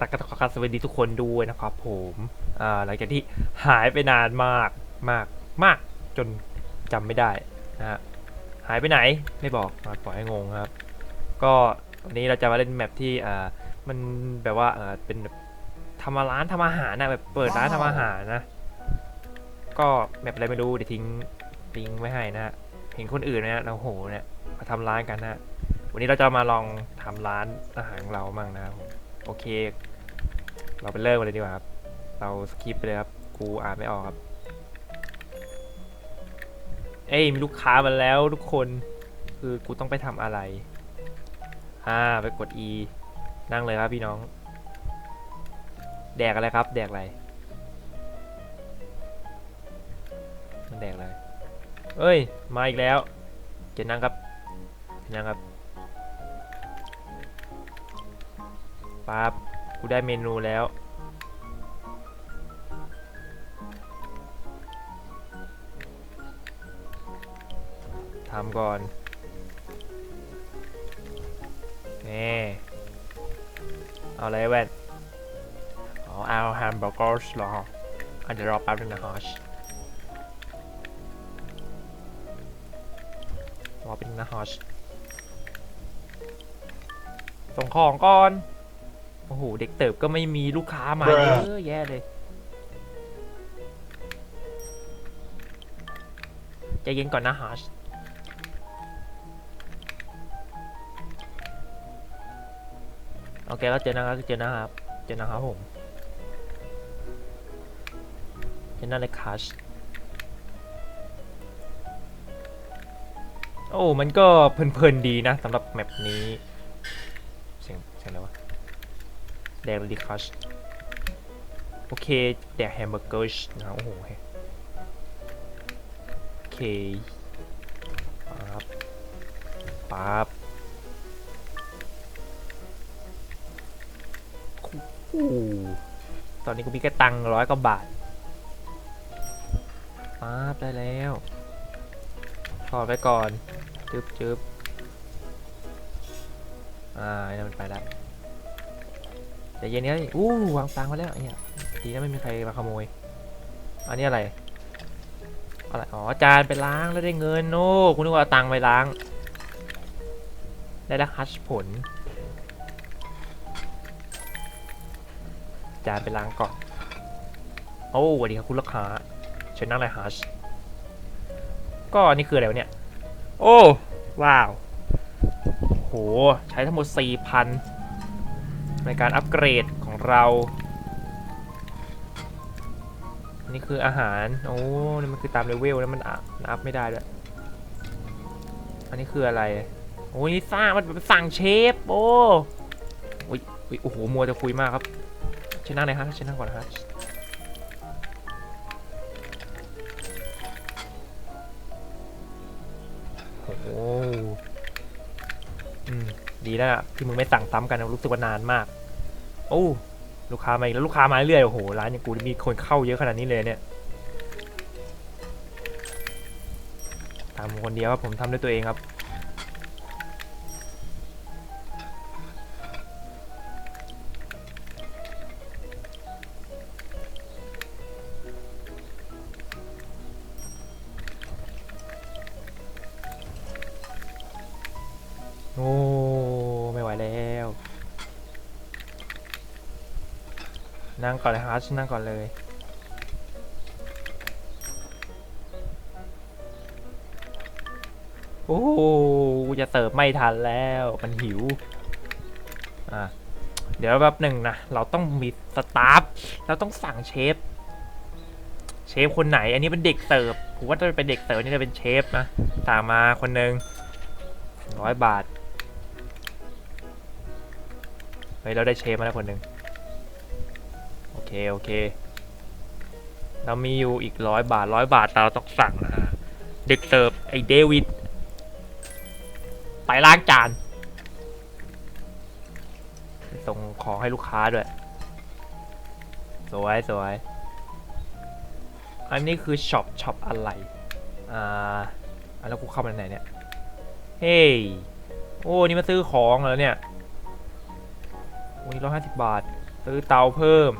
รักกันขอสวัสดีทุกคนด้วยนะครับผมอ่าหลังจากที่หายไปนานมากมากมากจนจำไม่ได้นะฮะหายไปไหนไม่บอกมาปล่อยให้งงครับ ก็วันนี้เราจะมาเล่นแมปที่อ่ามันแบบว่าอ่าเป็นแบบทำร้านทำอาหารนะแบบเปิดร้านทำอาหารนะ ก็แมปอะไรไม่รู้เดี๋ยวทิ้งทิ้งไว้ให้นะฮะเห็นคนอื่นนะฮะเราโหเนี่ยมาทำร้านกันนะฮะวันนี้เราจะมาลองทำร้านอาหารของเรามั่งนะครับผมโอเค เราไปเริ่มกันเลยดีกว่าครับ เราสคิปไปเลยครับ กูอ่านไม่ออกครับ เอ้ยมีลูกค้ามาแล้วทุกคน คือกูต้องไปทำอะไร อ่าไปกด E นั่งเลยครับพี่น้อง แดกอะไรครับ แดกอะไร มันแดกอะไร เอ้ย มาอีกแล้ว เจนนั่งครับเจนนั่งครับปั๊บ กูได้เมนูแล้ว ทำก่อนนี่เอาอะไรแว่นอ๋อเอาแฮมเบอร์เกอร์สหรออันเดี๋ยวรอแป๊บนึงนะฮอชรอเป็นนะฮอชส่งของก่อน โอ้โห เด็กเติบก็ไม่มีลูกค้ามาเยอะแย่เลย ใจเย็นก่อนนะฮอชโอเคก็เจอนะครับเจอนะครับเจอนะครับผมเจอหน้าเลยคัชโอ้ มันก็เพลินๆดีนะสำหรับแมปนี้เสียงเสียงอะไรวะ แดกดีคัชโอเค แดกแฮมเบอร์เกอร์นะโอ้โหโอเคปั๊บปั๊บอู้ตอนนี้กูมีแค่ตังค์ร้อยกว่าบาทป๊าบได้แล้วถอดไปก่อน จึ๊บจึ๊บอ่าไอ้นั่นมันไปแล้ว แต่เย็นนี้อู้วางตังไว้แล้วอ้เนี่ยดีนะไม่มีใครมาขโมย อันนี้อะไร อะไร อ๋อ จานไปล้างแล้วได้เงินโอ้คุณนึกว่าเอาตังไปล้าง ได้แล้วฮัชผล จานไปล้างก่อน โอ้สวัสดีครับคุณลูกค้าเชิญนั่งเลยฮัช ก็อันนี่คืออะไรวะเนี่ย โอ้ ว้าว โห ใช้ทั้งหมด4,000 ในการอัปเกรดของเรานนี่คืออาหาร โอ้ นี่มันคือตามเลเวลแล้วมันอัพไม่ได้ด้วย อันนี้คืออะไร โอ้ยนี่สร้างมันเป็นสั่งเชฟ โอ้ยอุ๊ยโอ้โห มัวจะคุยมากครับเชิญนั่งเลยฮะเชิญนั่งก่อนฮะโอ้อืม ดีแล้วนะที่มึงไม่สั่งซ้ำกันนะรู้สึกว่านานมาก โอ้ลูกค้ามาอีกแล้วลูกค้ามาเรื่อยโอ้โหร้านอย่างกูมีคนเข้าเยอะขนาดนี้เลยเนี่ยทำคนเดียวครับผมทำด้วยตัวเองครับ นั่งก่อนเลยฮะนั่งก่อนเลยโอ้โหจะเสิร์ฟไม่ทันแล้วมันหิวอะเดี๋ยวแป๊บหนึ่งนะ เราต้องมีสตาฟเราต้องสั่งเชฟ เชฟคนไหน อันนี้เป็นเด็กเสิร์ฟผมว่าจะเป็นเด็กเสิร์ฟนี่จะเป็นเชฟนะสั่งมาคนหนึ่งร้อยบาทเฮ้ยเราได้เชฟมาแล้วคนหนึ่ง เค โอเค เรามีอยู่อีกร้อยบาทร้อยบาทเราต้องสั่งนะฮะเด็กเสิร์ฟไอเดวิด ไปล้างจาน ส่งของให้ลูกค้าด้วย สวยสวย อันนี้คือช็อปช็อปอะไร อ่าแล้วกูเข้ามาไหนเนี่ย เฮ้ย โอ้ นี่มาซื้อของเหรอเนี่ยวันนี้ร้อยห้าสิบบาท ซื้อเตาเพิ่ม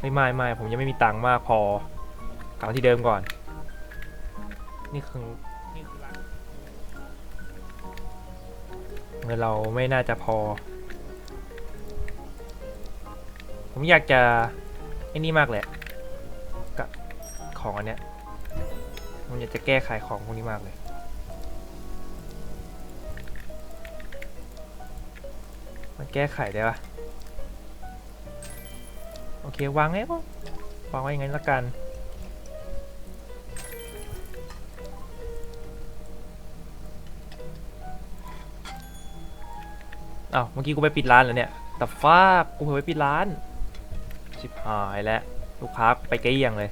ไม่ไม่ไม่ผมยังไม่มีตังค์มากพอกลับมาที่เดิมก่อน นี่คือนี่คือเงินเราไม่น่าจะพอ ผมอยากจะไอ้นี่มากเลยกับของอันเนี้ยผมอยากจะแก้ไขของพวกนี้มากเลยมันแก้ไขได้ปะ เควางไว้ปะวางไว้อย่างนั้นละกัน อ้าวเมื่อกี้กูไปปิดร้านแล้วเนี่ย แต่ฟ้ากูเผลอไปปิดร้าน ชิบหายแล้วลูกค้าไปเกลี้ยงเลย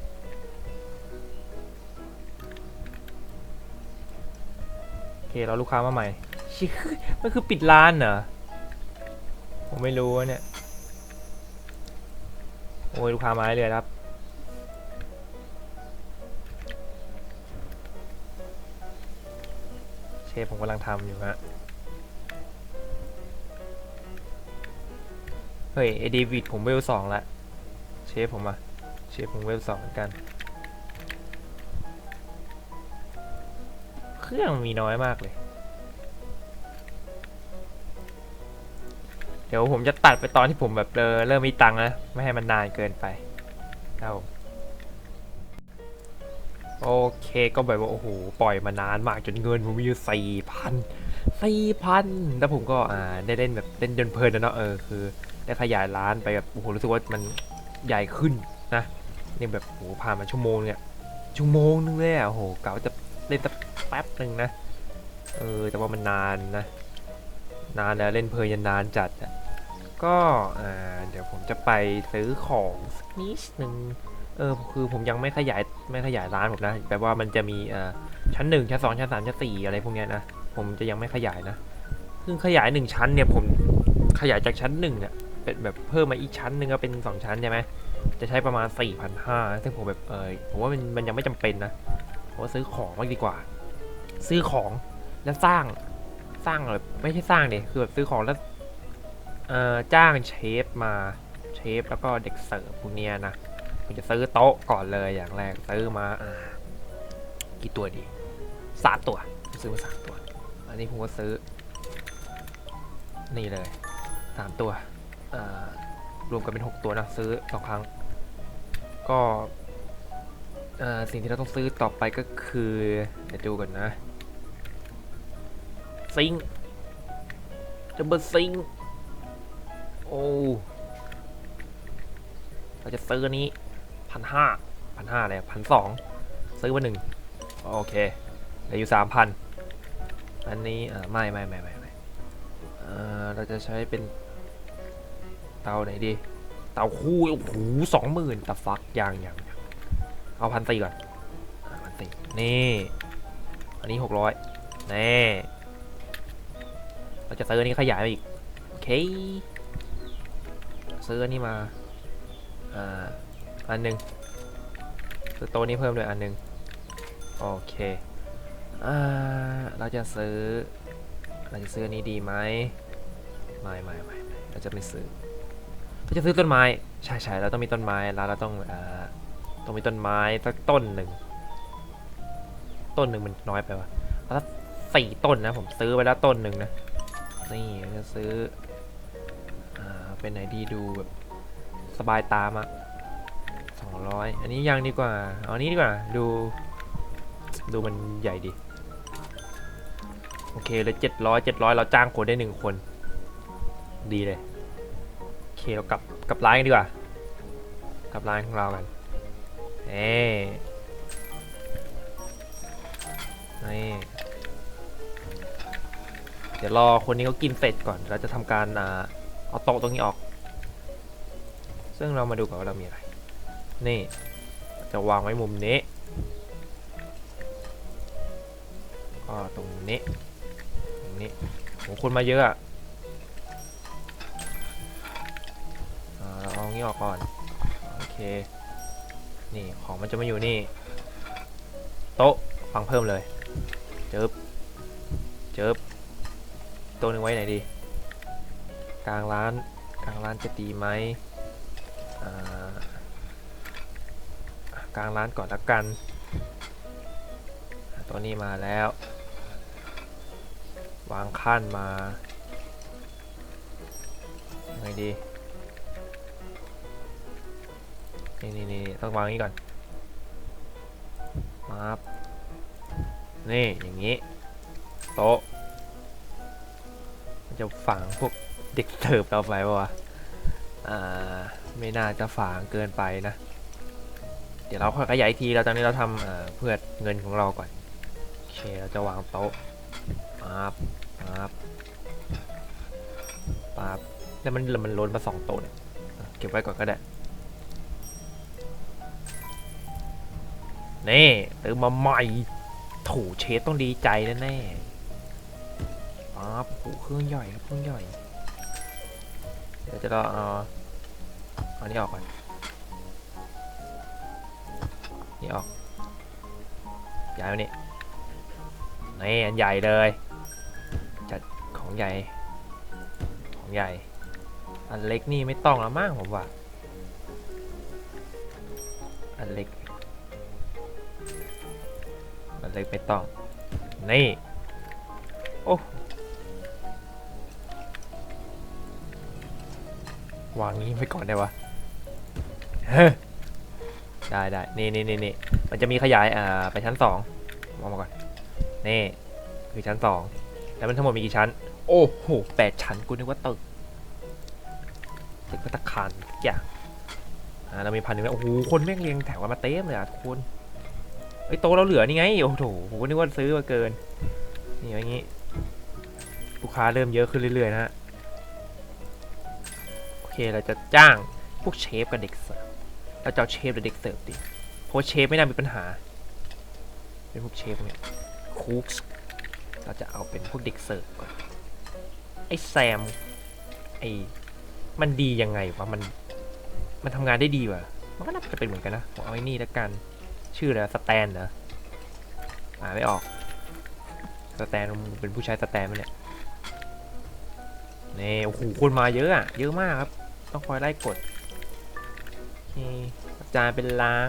โอเคเราลูกค้ามาใหม่ชิมันคือปิดร้านเหรอ ผมไม่รู้เนี่ย โอ้ยลูกค้ามาเรื่อยครับ เชฟผมกำลังทำอยู่ฮะ เฮ้ยไอเดวิดผมเวลสองละ เชฟผมอะเชฟผมเวลสองเหมือนกัน เครื่องมีน้อยมากเลย ดี๋ยวผมจะตัดไปตอนที่ผมแบบเออเริ่มมีตังค์นะไม่ให้มันนานเกินไปครับโอเคก็แบบว่าโอ้โหปล่อยมานานมากจนเงินผมมีอยู่สี่พันสี่พันแล้วผมก็อ่าได้เล่นแบบเล่นจนเพลินนะเนาะเออคือ ได้ขยายร้านไปแบบโอ้โหรู้สึกว่ามันใหญ่ขึ้นนะนี่แบบโอ้ผ่านมาชั่วโมงเนี่ยชั่วโมงนึงเลยอะโอ้โหกะว่าจะเล่นแป๊บหนึ่งนะเออแต่ว่ามันนานนะนานแล้วเล่นเพลินยันนานจัดอะ ก็เดี๋ยวผมจะไปซื้อของสักนิดนึงเออคือผมยังไม่ขยายไม่ขยายร้านผมนะแบบว่ามันจะมีอ่าชั้นหนึ่งชั้นสองชั้นสามชั้นสี่อะไรพวกเนี้ยนะผมจะยังไม่ขยายนะซึ่งขยายหนึ่งชั้นเนี่ยผมขยายจากชั้นหนึ่งเนี่ยเป็นแบบเพิ่มมาอีกชั้นหนึ่งก็เป็น2ชั้นใช่ไหมจะใช้ประมาณ4,500ซึ่งผมแบบเออผมว่ามันมันยังไม่จำเป็นนะผมว่าซื้อของมากดีกว่า ซื้อของแล้วสร้างสร้างแบบไม่ใช่สร้างเดยคือแบบซื้อของแล้ว เอ่อจ้างเชฟมาเชฟแล้วก็เด็กเสิร์ฟพวกเนี้ยนะผมจะซื้อโต๊ะก่อนเลยอย่างแรกซื้อมาอ่ากี่ตัวดีสามตัวซื้อมาสามตัว อันนี้ผมก็ซื้อ นี่เลยสามตัวอ่ารวมกันเป็น6ตัวนะซื้อสองครั้ง ก็อ่าสิ่งที่เราต้องซื้อต่อไปก็คือเดี๋ยวดูก่อนนะซิงจัมเบอร์ซิง เราจะซื้อนี้พันห้าพันห้าเลยพันสองซื้อมาหนึ่งโอเคเหลืออยู่สามพันอันนี้อ่าไม่ไม่ไม่ไม่ไม่อ่าเราจะใช้เป็นเตาไหนดี เตาคู่โอ้โหสองหมื่นแต่ฟักยังยังยังเอาพันสี่ก่อนพันสี่นี่ อันนี้หกร้อยนี่เราจะซื้อนี้ขยายไปอีก โอเค ซื้ออันนี้มา อ่า อันหนึ่งซื้อโต๊ะนี้เพิ่มเลยอันหนึ่งโอเค อ่า เราจะซื้อ เราจะซื้ออันนี้ดีไหมไม่ไม่ไม่ไม่เราจะไม่ซื้อ เราจะซื้อต้นไม้ ใช่ใช่เราต้องมีต้นไม้แล้วเราต้องเอ่อต้องมีต้นไม้สักต้นหนึ่ง ต้นหนึ่งมันน้อยไปวะแล้วสี่ต้นนะผมซื้อไปแล้วต้นหนึ่งนะ นี่จะซื้อ เป็นไหนดีดูแบบสบายตามากสองร้อยอันนี้ยังดีกว่า เอาอันนี้ดีกว่า ดู ดูมันใหญ่ดี โอเคเลยเจ็ดร้อยเจ็ดร้อยเราจ้างคนได้หนึ่งคน ดีเลย โอเคเรากลับกลับร้านกันดีกว่า กลับร้านของเรากันเน่นี่เดี๋ยวรอคนนี้เขากินเสร็จก่อน เราจะทำการอ่า เอาโต๊ะตรงนี้ออก ซึ่งเรามาดูก่อนว่าเรามีอะไร นี่ จะวางไว้มุมนี้ก็ตรงนี้ ตรงนี้โหคนมาเยอะอะอ่าเราเอางี้ออกก่อน โอเค นี่ของมันจะมาอยู่นี่ โต๊ะฟังเพิ่มเลย เจิบเจิบโต๊ะหนึ่งไว้ไหนดี กลางร้านกลางร้านจะดีไหมกลางร้านก่อนละกัน ตัวนี้มาแล้ว วางขั้นมาไงดีนี่นี่นี่ต้องวางนี้ก่อนมาบนี่อย่างนี้ โต๊ะ มันจะฝังพวก เด็กเสิร์ฟเราไปปะวะอ่าไม่น่าจะฝังเกินไปนะ เดี๋ยวเราค่อยขยายทีแล้วตอนนี้เราทำเพื่อเงินของเราก่อนโอเคเราจะวางโต๊ะปั๊บปั๊บปั๊บแล้วมันมันล้นมาสองโต๊ะเนี่ยเก็บไว้ก่อนก็ได้นี่ตื่นมาใหม่ถูเชฟต้องดีใจแน่ๆปั๊บโอ้โหเครื่องใหญ่ครับเครื่องใหญ่ เดี๋ยวจะเราเอาเอานี่ออกก่อน นี่ออก ย้ายมานี่นี่อันใหญ่เลย จัดของใหญ่ ของใหญ่ อันเล็กนี่ไม่ต้องแล้วมั้งผมว่า อันเล็ก อันเล็กไม่ต้อง นี่ โอ้ วางนี้ไว้ก่อนได้วะเฮ้ยได้ได้นี่นี่นี่นี่มันจะมีขยายอ่าไปชั้นสองมองมาก่อนนี่คือชั้นสองแล้วมันทั้งหมดมีกี่ชั้น โอ้โหแปดชั้นกูนึกว่าตึกตึกพัตตาคารทุกอย่างอ่าเรามีพันหนึ่งแล้วโอ้โหคนแม่งเรียงแถวกันมาเต็มเลยอะทุกคนไอ้ยโตะเราเหลือนี่ไงโอ้โหผมก็นึกว่าซื้อมาเกินนี่อย่างงี้ลูกค้าเริ่มเยอะขึ้นเรื่อยๆนะฮะโอ เคเราจะจ้างพวกเชฟกับเด็กเสิร์ฟเราจะเอาเชฟหรือเด็กเสิร์ฟดีเพราะเชฟไม่น่ามีปัญหา เป็นพวกเชฟเนี่ยคุกเราจะเอาเป็นพวกเด็กเสิร์ฟก่อนไอ้แซมไอ้มันดียังไงวะมันมันทำงานได้ดีวะมันก็น่าจะเป็นเหมือนกันนะผมเอาไอ้นี่แล้วกันชื่ออะไรสแตนเหรออ่านไม่ออกสแตนเป็นผู้ใช้สแตนไหมเนี่ยนี่โอ้โหคนมาเยอะอะเยอะมากครับ ต้องคอยไล่กดโอเคจารย์เป็นล้าง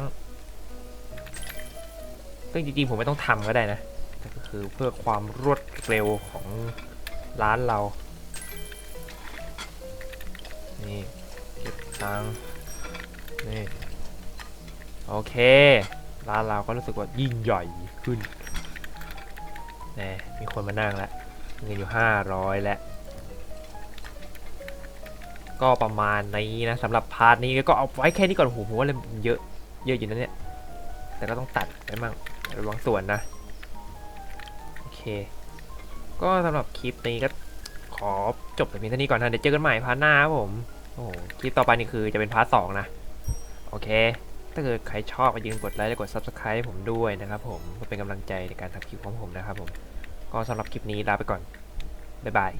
ซึ่งจริงๆผมไม่ต้องทำก็ได้นะแต่ก็คือเพื่อความรวดเร็วของร้านเรานี่เก็บตังค์นี่โอเค ร้านเราก็รู้สึกว่ายิ่งใหญ่ขึ้นแน่มีคนมานั่งแล้วเงินอยู่ห้าร้อยแล้ว ก็ประมาณนี้นะสำหรับพาร์ทนี้ก็เอาไว้แค่นี้ก่อนโอ้โหผมว่าเลยเยอะเยอะอยู่นะเนี่ยแต่ก็ต้องตัดไปมั่งระวังส่วนนะโอเค ก็สำหรับคลิปนี้ก็ขอจบแต่เพียงเท่านี้ก่อนนะเดี๋ยวเจอกันใหม่พาร์ทหน้าครับผมโอ้โหคลิปต่อไปนี่คือจะเป็นพาร์ทสองนะโอเค ถ้าเกิดใครชอบอย่าลืมกดไลค์และกด subscribe ผมด้วยนะครับผมเพื่อเป็นกำลังใจในการทำคลิปของผมนะครับผมก็สำหรับคลิปนี้ลาไปก่อนบ๊ายบาย